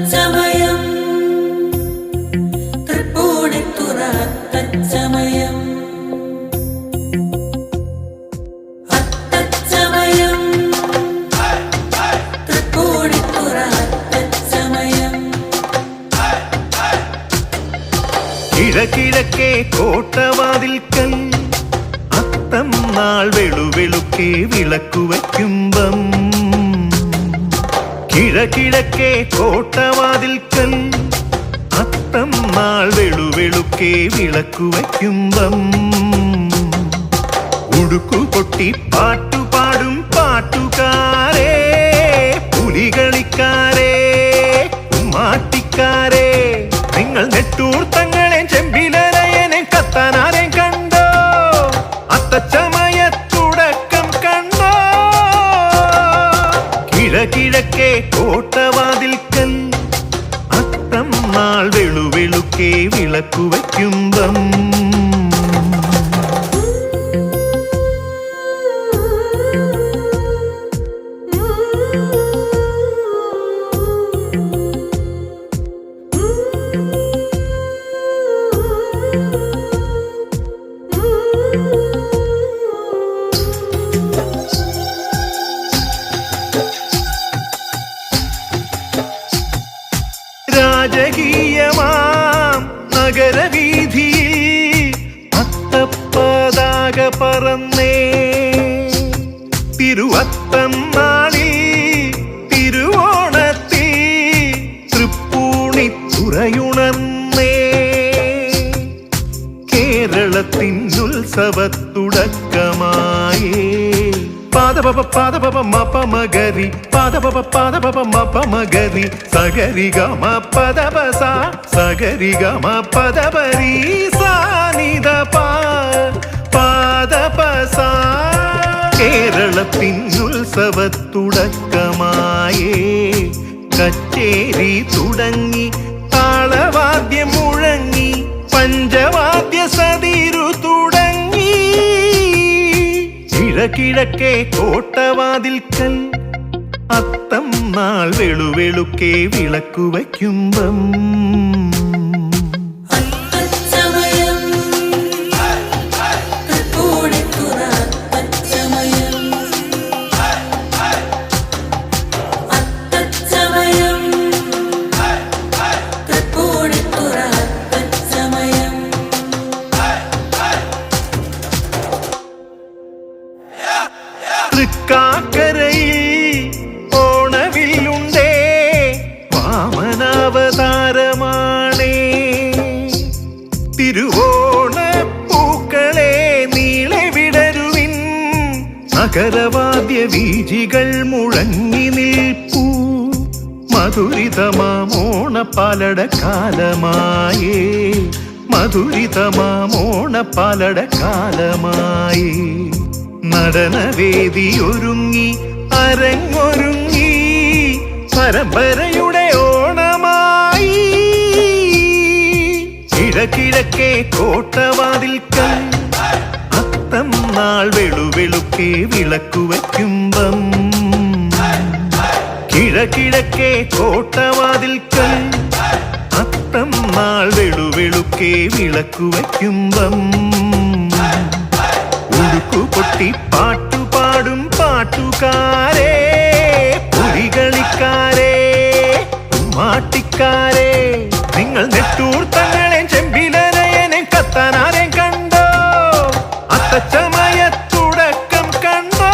தச்சமயம் திருப்பூணித்துற தச்சமயம் அத்தச்சமயம் திருப்பூணித்துற தச்சமயம் கிழக்கிழக்கே கோட்டவாதில் கல் அத்தம் நாள் வெளு வெளுக்கே விளக்கு வைக்கும் பம் കിഴക്കിഴക്കേ കോട്ടവാതിൽക്കൽ അത്തം നാൾ വെളുവെളുക്കെ വിളക്കു വയ്ക്കുമ്പം. ഉടുക്കു പൊട്ടി പാട്ടുപാടും പാട്ടുകാരേ പുലികളിക്കാരേ മാട്ടിക്കാരേ വെളുവെളുക്കെ വിളക്കു വയ്ക്കുമ്പം. രാജകീയമാം നഗരവീതിയിൽ അത്തപ്പതാക പറന്നേ. തിരുവത്തം നാളിൽ തിരുവോണത്തിൽ തൃപ്പൂണിത്തുറയുണർന്നേ. കേരളത്തിൻ ഉത്സവത്തുടക്കമായേ പാദപപ പാദപപ മപമഗരി പാദപപ പാദപപ മപമഗരി സഗരി ഗമ പദപ സ സഗരി ഗമ പദപരി സാനിദ പാദപ സ കേരളത്തിൻ ഉത്സവത്തുടക്കമായേ കച്ചേരി തുടങ്ങി താളവാദ്യം മുഴങ്ങി പഞ്ചവാദ്യ കിഴക്കിഴക്കേ കോട്ടവാതിൽക്കൽ അത്തം നാൾ വെളുവെളുക്കേ വിളക്കു വയ്ക്കുമ്പം തൃക്കാക്കരയിൽ ഓണവിലുണ്ടേ വാമനാവതാരമാണേ. തിരുവോണ പൂക്കളെ നീളെ വിടരുവിൻ നഗരവാദ്യ വീജികൾ മുഴങ്ങി നിൽപ്പൂ. മധുരിതമാമോണ പാലട കാലമായേ മധുരിതമാമോണ പാലട കാലമായേ നടനവേദി ഒരുങ്ങി അരങ്ങൊരുങ്ങി പരമ്പരയുടെ ഓണമായി. കിഴക്കിഴക്കേ കോട്ടവാതിൽക്കൽ അത്തം നാൾ വെളുവെളുക്കെ വിളക്കു വയ്ക്കുമ്പം കിഴക്കിഴക്കേ കോട്ടവാതിൽക്കൽ അത്തം നാൾ വെളുവെളുക്കെ വിളക്കു വയ്ക്കുമ്പം പൊട്ടി പാട്ടുപാടും പാട്ടുകാരേ പുലികളിക്കാരേ മാട്ടിക്കാരേ നിങ്ങൾ നെട്ടൂർ തങ്ങളെ ചെമ്പിലരയനെ കത്താനാരെ കണ്ടോ? അത്തച്ചമയ തുടക്കം കണ്ടോ?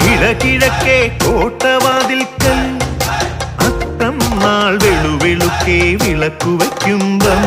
കിഴക്കിഴക്കേ കോട്ടവാതിൽക്കൽ അത്തം നാൾ വെളുവെളുക്കേ വിളക്കു വയ്ക്കുമ്പം